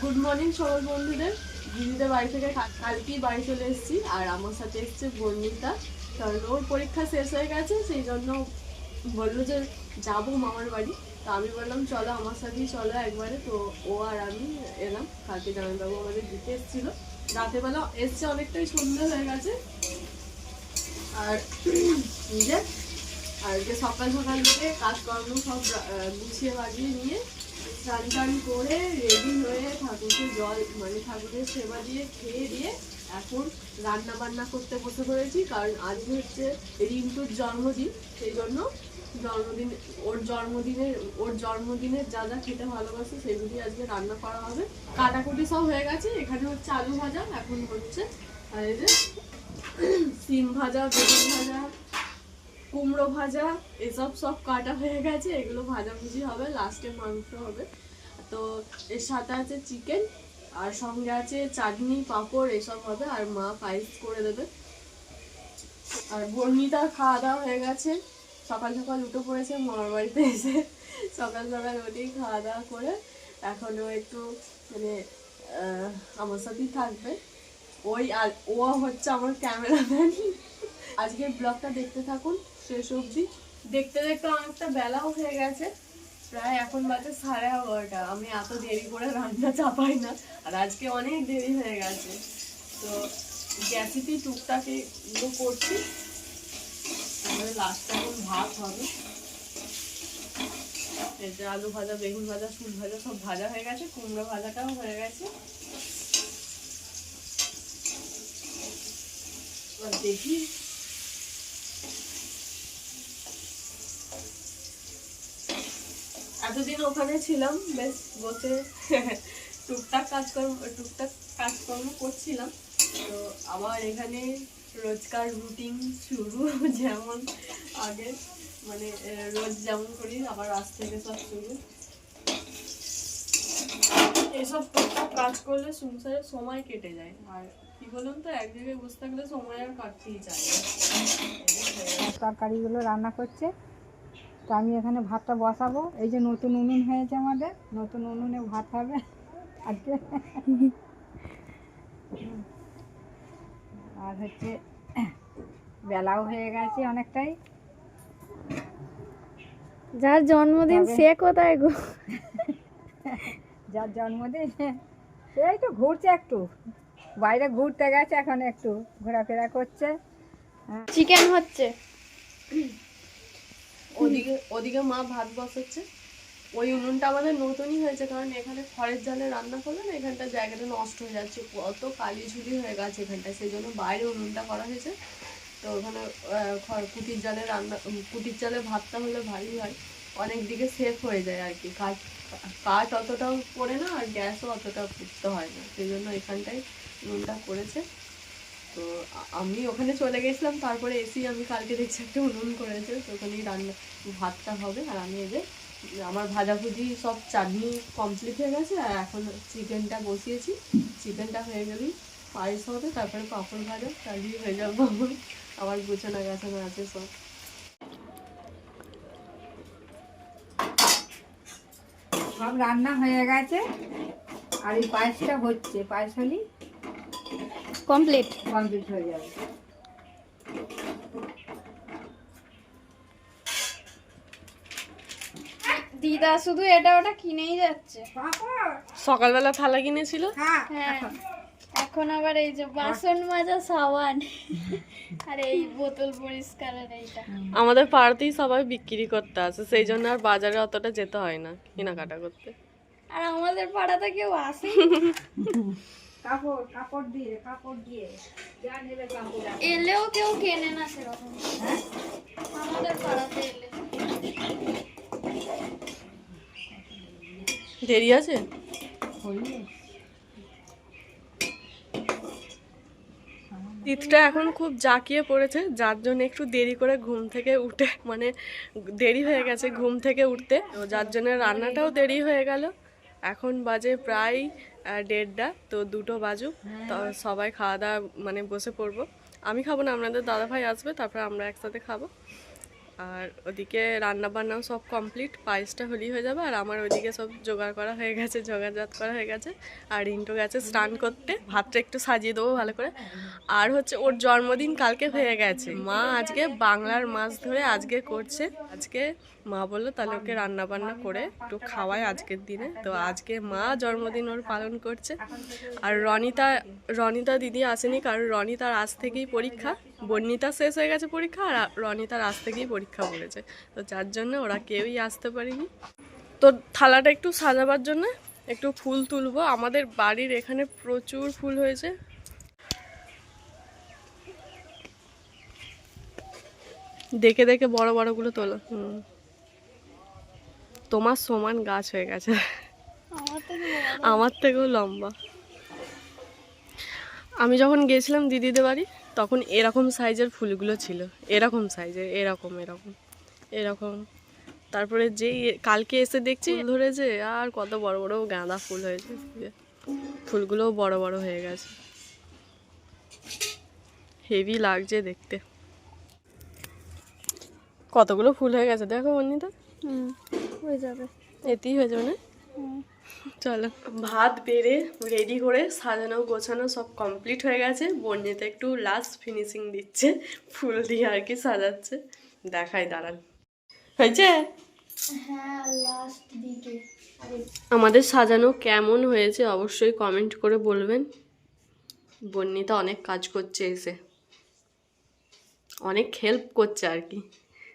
Good morning সকল বন্ধুদের। দিদিদের বাড়ি থেকে কালকেই বাড়ি চলে এসেছি, আর আমার সাথে এসছে বর্ণিতা। কারণ ওর পরীক্ষা শেষ হয়ে গেছে, সেই জন্য বলল যে যাব মামার বাড়ি। তো আমি বললাম, চলো আমার সাথেই চলো একবারে। তো ও আর আমি এলাম। কালকে জামাইবাবু আমাদের দিতে এসেছিল। রাতেবেলা এসছে অনেকটাই সন্ধ্যা হয়ে গেছে। আর নিজে আর যে সকাল সকাল থেকে কাজকর্ম সব গুছিয়ে বাজিয়ে নিয়ে স্নান টান করে রেডি হয়ে ঠাকুরকে জল মানে ঠাকুরের সেবা দিয়ে, খেয়ে দিয়ে এখন রান্না বান্না করতে বসে পড়েছি। কারণ আজকে হচ্ছে রিন্টুর জন্মদিন, সেই জন্য জন্মদিন ওর জন্মদিনের ওর জন্মদিনের যা যা খেতে ভালোবাসে সেগুলি আজকে রান্না করা হবে। কাটাকুটি সব হয়ে গেছে। এখানে হচ্ছে আলু ভাজা, এখন হচ্ছে আর এই সিম ভাজা, বেগুন ভাজা কুমড়ো ভাজা, এসব সব কাটা হয়ে গেছে, এগুলো ভাজাভুজি হবে লাস্টে মাংস হবে। তো এর সাথে আছে চিকেন আর সঙ্গে আছে চাটনি, পাঁপড়, এসব হবে, আর মা পায়েস করে দেবে। আর বর্ণিতা খাওয়া দাওয়া হয়ে গেছে। সকাল সকাল উঠে পড়েছে, মামার বাড়িতে এসে সকাল সকাল উঠেই খাওয়া দাওয়া করে এখনও একটু মানে আমার সাথেই থাকবে। ওই আর, ও হচ্ছে আমার ক্যামেরাম্যান আজকের ব্লগটা দেখতে থাকুন। শেষ অবধি। দেখতে দেখতে অনেকটা বেলাও হয়ে গেছে। প্রায় এখন বাজে সাড়ে এগারোটা। আমি এত দেরি করে রান্না চাপাই না, আর আজকে অনেক দেরি হয়ে গেছে। তো গ্যাসিতেই টুকটাক এগুলো করছি? তারপরে লাস্টে এখন ভাত হবে। আলু ভাজা, বেগুন ভাজা, ফুল ভাজা সব ভাজা হয়ে গেছে, কুমড়ো ভাজাটাও হয়ে গেছে। এবার দেখি এতদিন ওখানে ছিলাম, বেশ বসে টুকটাক কাজকর্ম টুকটাক কাজকর্ম করছিলাম। তো আবার এখানে রোজকার রুটিন শুরু, যেমন আগে মানে রোজ যেমন করি, আবার আজ থেকে সব শুরু। এসব টুকটাক কাজ করলে সংসারে সময় কেটে যায়। আর কি বলুন তো, এক জায়গায় বসে থাকলে সময় আর কাটতেই গেছে। তরকারিগুলো রান্না করছে। তো আমি এখানে ভাতটা বসাবো। এই যে নতুন উনুন হয়েছে আমাদের নতুন উনুনে ভাত হবে আজকে। আর হচ্ছে বেলাও হয়ে গেছে অনেকটাই। যার জন্মদিন সে কোথায় গো? যার জন্মদিন এই তো ঘুরছে একটু। বাইরে ঘুরতে গেছে এখন একটু ঘোরাফেরা করছে। চিকেন হচ্ছে। ওদিকে ওদিকে মা ভাত বসাচ্ছে। ওই উনুনটা আমাদের নতুনই হয়েছে, কারণ এখানে খড়ের জালে রান্না করলে না এখানটা জায়গাটা নষ্ট হয়ে যাচ্ছে। কত কালি ঝুলি হয়ে গেছে এখানটায় সেই জন্য বাইরে উনুনটা করা হয়েছে। তো ওখানে কুটির জালে রান্না কুটির জালে ভাতটা হলে ভারী হয়। অনেক দিকে সেফ হয়ে যায় আর কি। কাঠ কাঠ অতটাও পড়ে না আর গ্যাসও অতটা পুড়তে হয় না। সেই জন্য এখানটায় উনুনটা করেছে। তো আমি ওখানে চলে গেছিলাম, তারপরে এসি আমি কালকে দেখছি একটা উনুন করেছে, তো ওখানেই রান্না, ভাতটা হবে, আর আমি যে আমার ভাজাভুজি সব চাটনি কমপ্লিট হয়ে গেছে, আর এখন চিকেনটা বসিয়েছি, চিকেনটা হয়ে গেলেই পায়েস হবে, তারপরে পাঁপড় ভাজা চালিয়ে হয়ে যাব আমার আমার গুছানো গাছানো আছে সব। সব রান্না হয়ে গেছে, আর এই পায়েসটা হচ্ছে, পায়েস হলেই কমপ্লিট কমপ্লিট হয়ে যাবে। দিদা শুধু এটা ওটা কিনেই যাচ্ছে। সকালবেলা থালা কিনেছিল? হ্যাঁ। হ্যাঁ। এখন আবার এই যে বাসন মাজা সাবান আর এই বোতল পরিষ্কারের এইটা। আমাদের পাড়াতেই সবাই বিক্রি করতে আসে সেই জন্য আর বাজারে অতটা যেতে হয় না কেনাকাটা করতে। আর আমাদের পাড়াতে কেউ আসে কাপড় কাপড় দিয়ে কাপড় দিয়ে। যা নেবে কাপড়। এলেও কেউ কেনে না সেরকম। আমাদের পাড়াতে এলে। দেরি আছে? শীতটা এখন খুব জাঁকিয়ে পড়েছে যার জন্য একটু দেরি করে ঘুম থেকে উঠে মানে দেরি হয়ে গেছে ঘুম থেকে উঠতে তো যার জন্য রান্নাটাও দেরি হয়ে গেল। এখন বাজে প্রায় দেড়টা তো দুটো বাজুক। তো সবাই খাওয়া দাওয়া মানে বসে পড়ব। আমি খাব না আপনাদের দাদা ভাই আসবে তারপরে আমরা একসাথে খাব। আর ওদিকে রান্না বান্নাও সব কমপ্লিট পায়েসটা হলেই হয়ে যাবে আর আমার ওদিকে সব জোগাড় করা হয়ে গেছে, জোগাড়জাত করা হয়ে গেছে আর ইন্টু গেছে স্নান করতে, ভাতটা একটু সাজিয়ে দেবো ভালো করে। আর হচ্ছে ওর জন্মদিন কালকে হয়ে গেছে। মা আজকে বাংলার মাছ ধরে আজকে করছে। আজকে মা বলল, তাহলে ওকে রান্না বান্না করে একটু খাওয়ায় আজকের দিনে। তো আজকে মা জন্মদিন ওর পালন করছে। আর রনিতা রনিতা দিদি আসেনি কারণ রনিতার আজ থেকেই পরীক্ষা। বর্ণিতা শেষ হয়ে গেছে পরীক্ষা আর রনিতার আজ গিয়ে পরীক্ষা পড়েছে তো যার জন্য ওরা কেউই আসতে পারেনি। তো থালাটা একটু সাজাবার জন্য একটু ফুল তুলবো। আমাদের বাড়ির এখানে প্রচুর ফুল হয়েছে। দেখে দেখে বড় বড়গুলো তোলো। হুম। তোমার সমান গাছ হয়ে গেছে। আমার আমার থেকেও লম্বা। আমি যখন গেছিলাম দিদিদের বাড়ি তখন এরকম সাইজের ফুলগুলো ছিল। এরকম সাইজের এরকম এরকম এরকম। তারপরে যেই কালকে এসে দেখছি ফুল ধরেছে আর কত বড় বড় গাঁদা ফুল হয়েছে। ফুলগুলোও বড় বড় হয়ে গেছে। হেভি লাগছে দেখতে। কতগুলো ফুল হয়ে গেছে? দেখো হুম হয়ে যাবে। এতেই হয়ে যাবে না। চলো। ভাত বেড়ে রেডি করে সাজানো গোছানো সব কমপ্লিট হয়ে গেছে। বন্যিতে একটু লাস্ট ফিনিশিং দিচ্ছে। ফুল দিয়ে আর কি সাজাচ্ছে। দেখাই দাঁড়ান। হয়েছে? হ্যাঁ আমাদের সাজানো কেমন হয়েছে অবশ্যই কমেন্ট করে বলবেন। বন্যিতা অনেক কাজ করছে এসে। অনেক হেল্প করছে আর কি।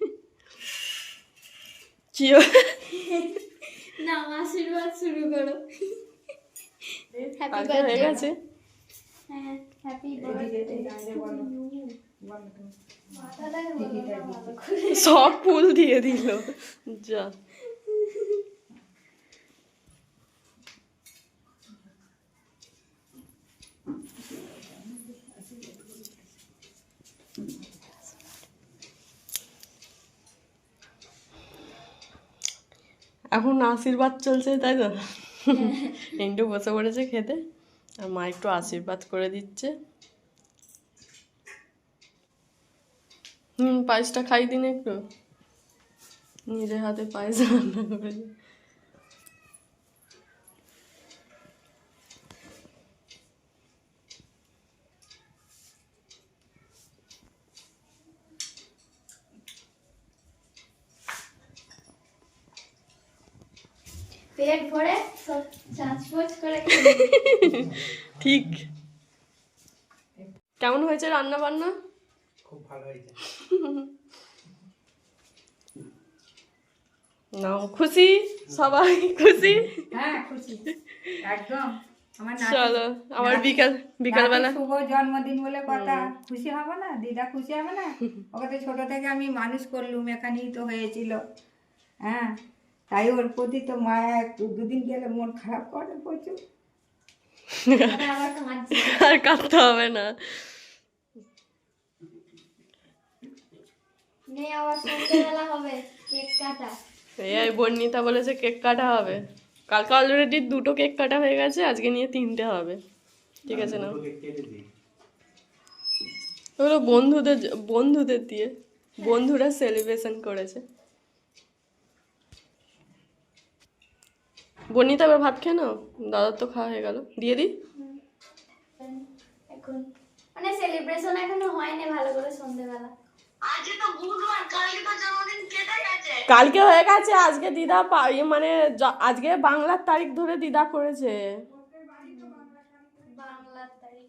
কি? না আশীর্বাদ শুরু করো। হ্যাপি বার্থডে গেছে। হ্যাঁ হ্যাপি বার্থডে সব ফুল দিয়ে দিল। যা। এখন আশীর্বাদ চলছে তাই তো? একটু বসে পড়েছে খেতে আর মা একটু আশীর্বাদ করে দিচ্ছে। হুম পায়েসটা খাই দিন একটু। নিজের হাতে পায়েস রান্না করে। পেট ভরে চাঁচপচ করে ঠিক। কেমন হয়েছে রান্না বান্না খুব ভালো হয়েছে। নাও খুশি? সবাই খুশি? হ্যাঁ খুশি। একদম। আমার চলো আবার বিকাল বিকালবেলা। শুভ জন্মদিন বলে কথা। খুশি হবে না? দিদা খুশি হবে না? ওকে তো ছোট থেকে আমি মানুষ করলুম এখানেই তো হয়েছিল। হ্যাঁ। তাই ওর প্রতি তো মায়া একটু দুদিন গেলে মন খারাপ করে প্রচুর। আরে কাঁদতে হবে না। নেই আবার সন্ধ্যেবেলা হবে কেক কাটা। এই বর্ণিতা বলেছে কেক কাটা হবে। কালকে অলরেডি দুটো কেক কাটা হয়ে গেছে আজকে নিয়ে তিনটে হবে। ঠিক আছে না? ওগুলো বন্ধুদের বন্ধুদের দিয়ে বন্ধুরা সেলিব্রেশন করেছে। বর্ণিতা এবার ভাত খেয়ে নাও? দাদার তো খাওয়া হয়ে গেল। দিয়ে দিই? এখন। মানে সেলিব্রেশন এখনও হয়নি ভালো করে সন্ধ্যেবেলা কালকে হয়ে গেছে আজকে দিদা ইয়ে মানে আজকে বাংলার তারিখ ধরে দিদা করেছে বাংলার তারিখ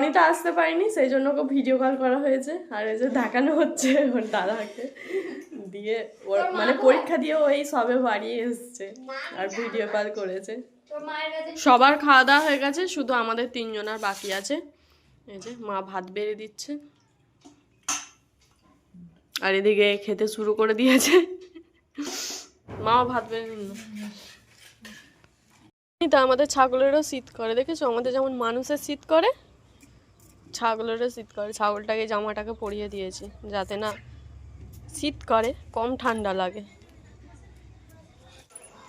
অনিতা আসতে পারিনি সেই জন্য ওকে ভিডিও কল করা হয়েছে। আর এই যে দেখানো হচ্ছে ওর দাদাকে। দিয়ে ওর মানে পরীক্ষা দিয়ে ওই সবে বাড়ি এসছে আর ভিডিও কল করেছে। সবার খাওয়া দাওয়া হয়ে গেছে শুধু আমাদের তিনজনের বাকি আছে। এই যে মা ভাত বেড়ে দিচ্ছে। আর এদিকে খেতে শুরু করে দিয়েছে। মাও ভাত বেড়ে নিন না তা আমাদের ছাগলেরও শীত করে দেখেছ? আমাদের যেমন মানুষের শীত করে ছাগলেরও শীত করে। ছাগলটাকে, জামাটাকে পরিয়ে দিয়েছি, যাতে না শীত করে, কম ঠান্ডা লাগে।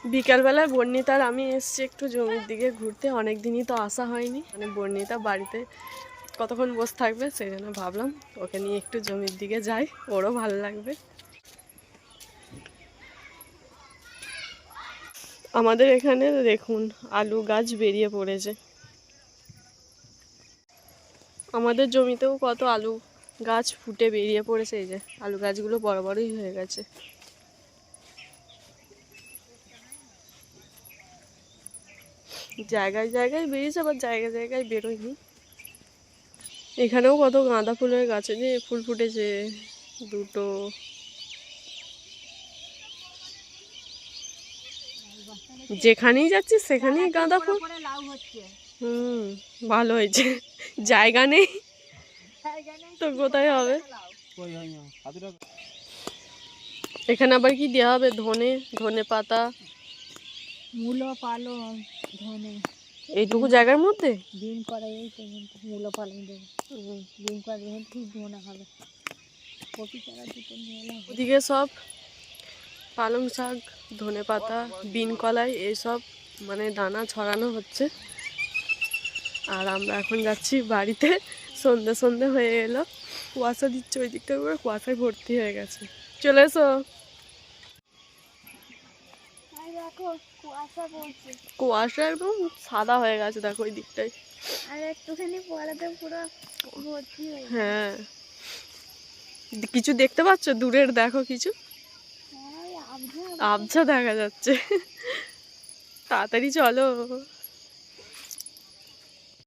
বিকালবেলায় বর্ণিতার, আমি এসছি একটু জমির দিকে ঘুরতে। অনেক দিনই তো আসা হয়নি। মানে বর্ণিতা বাড়িতে কতক্ষণ বসে থাকবে সেই জন্য ভাবলাম ওকে নিয়ে একটু জমির দিকে যাই, ওরও ভালো লাগবে। আমাদের এখানে দেখুন, আলু গাছ বেরিয়ে পড়েছে। আমাদের জমিতেও কত আলু গাছ ফুটে বেরিয়ে পড়েছে এই যে, আলু গাছগুলো বড় বড়ই হয়ে গেছে। জায়গায় জায়গায় বেরিয়েছে, আবার জায়গায় জায়গায় বেরোয়নি। এখানেও কত গাঁদা ফুলের গাছে যে ফুল ফুটেছে, দুটো। যেখানেই যাচ্ছি সেখানেই গাঁদা ফুল। হুম ভালো হয়েছে। জায়গা নেই। তো কোথায় হবে? এখানে আবার কি দেওয়া হবে? ধনে ধনে পাতা? মূলো পালং ধনে। এইটুকু জায়গার মধ্যে? ডিম করা এই মূলো পালং দেবো। ডিম করা ঠিক ধনে হবে ওদিকে সব পালং শাক ধনে পাতা বিন কলাই এইসব মানে দানা ছড়ানো হচ্ছে। আর আমরা এখন যাচ্ছি বাড়িতে। সন্ধে সন্ধে হয়ে এলো। কুয়াশা দিচ্ছে ওই দিকটা করে কুয়াশায় ভর্তি হয়ে গেছে। চলে এসো। দেখো কুয়াশা একদম সাদা হয়ে গেছে দেখো ওই দিকটায় আর একটুখানি পরেতে পুরো ভর্তি হ্যাঁ কিছু দেখতে পাচ্ছ? দূরের দেখো কিছু। হ্যাঁ আবছা দেখা যাচ্ছে। তাড়াতাড়ি চলো।